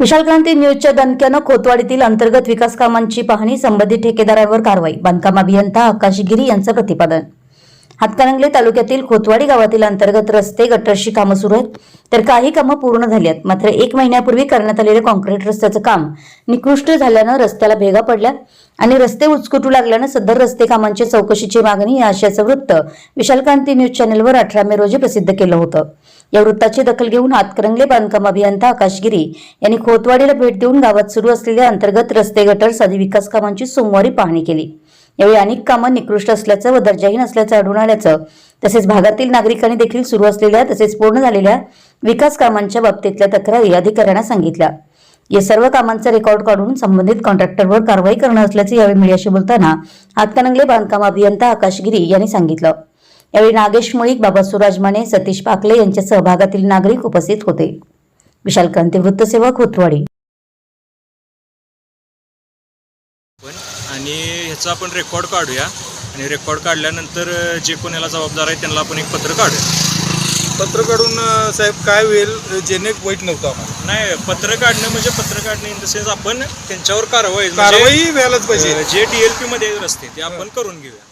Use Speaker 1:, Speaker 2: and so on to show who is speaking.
Speaker 1: विशाल क्रांती न्यूजच्या दणक्यानं खोतवाडीतील अंतर्गत विकास कामांची पाहणी संबंधित ठेकेदारांवर कारवाई बांधकाम अभियंता आकाश गिरी यांचं प्रतिपादन. हातकणंगले तालुक्यातील खोतवाडी गावातील अंतर्गत रस्ते गटरशी कामं सुरू आहेत. तर काही कामं पूर्ण झाली आहेत. मात्र एक महिन्यापूर्वी करण्यात आलेलं कॉन्क्रीट रस्त्याचं काम निकृष्ट झाल्यानं रस्त्याला भेगा पडल्या आणि रस्ते उचकुटू लागल्यानं सदर रस्ते कामांची चौकशीची मागणी या आशयाचं वृत्त विशालकांती न्यूज चॅनेलवर अठरा मे रोजी प्रसिद्ध केलं होतं. या वृत्ताची दखल घेऊन हातकरंगले बांधकाम अभियंता आकाशगिरी यांनी खोतवाडीला भेट देऊन गावात सुरू असलेल्या अंतर्गत रस्ते गटर साधी विकास कामांची सोमवारी पाहणी केली. यावेळी अनेक कामं निकृष्ट असल्याचं व दर्जाहीन असल्याचं आढळून आल्याचं तसेच भागातील नागरिकांनी देखील सुरू असलेल्या तसेच पूर्ण झालेल्या विकास कामांच्या बाबतीतल्या तक्रारी अधिकाऱ्यांना सांगितल्या. या सर्व कामांचा रेकॉर्ड काढून संबंधित कॉन्ट्रॅक्टरवर कारवाई करणार असल्याचे यावेळी मीडियाशी बोलताना हातकणंगले बांधकाम अभियंता आकाशगिरी यांनी सांगितलं. यावेळी नागेश मुळीक बाबा सुराज माने सतीश पाकले यांच्या सहभागातील नागरिक उपस्थित होते. विशाल क्रांती वृत्तसेवक खोतवाडी
Speaker 2: पण. आणि ह्याचा आपण रेकॉर्ड काढूया. आणि रेकॉर्ड काढल्यानंतर जे कोणाला जबाबदार आहे त्यांना आपण एक पत्र काढूया.
Speaker 3: पत्र काढून साहेब काय होईल जेणे वाईट नव्हतं आम्हाला.
Speaker 2: नाही पत्र काढणं म्हणजे पत्र काढणं इन द सेन्स आपण त्यांच्यावर कारवाई म्हणजे,
Speaker 3: कारवाई व्हायलाच पाहिजे.
Speaker 2: जे डीएलपी मध्ये रस्ते ते आपण करून घेऊया.